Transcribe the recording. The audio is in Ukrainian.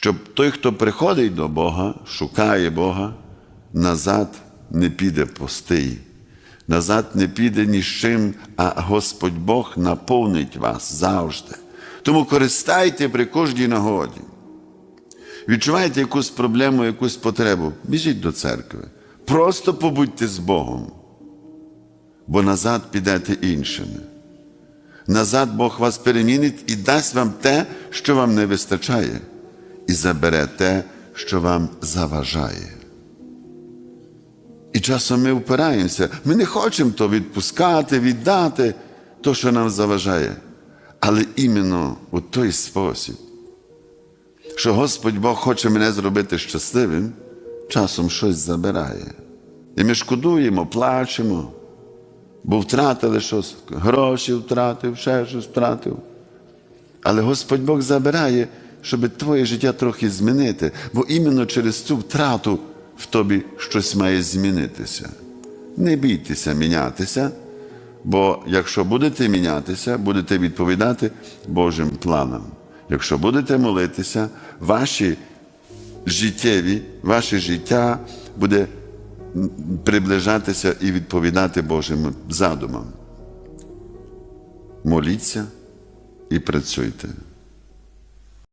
щоб той, хто приходить до Бога, шукає Бога, назад не піде пустий, назад не піде ні з чим, а Господь Бог наповнить вас завжди. Тому користайте при кожній нагоді. Відчуваєте якусь проблему, якусь потребу, біжіть до церкви. Просто побудьте з Богом, бо назад підете іншими. Назад Бог вас перемінить і дасть вам те, що вам не вистачає, і забере те, що вам заважає. І часом ми впираємося, ми не хочемо то відпускати, віддати, то, що нам заважає. Але іменно у той спосіб, що Господь Бог хоче мене зробити щасливим, часом щось забирає. І ми шкодуємо, плачемо, бо втратили щось, гроші втратив, ще щось втратив. Але Господь Бог забирає, щоб твоє життя трохи змінити, бо іменно через цю втрату в тобі щось має змінитися. Не бійтеся мінятися, бо якщо будете мінятися, будете відповідати Божим планам. Якщо будете молитися, ваші життєві, ваше життя буде приближатися і відповідати Божим задумам. Моліться і працюйте.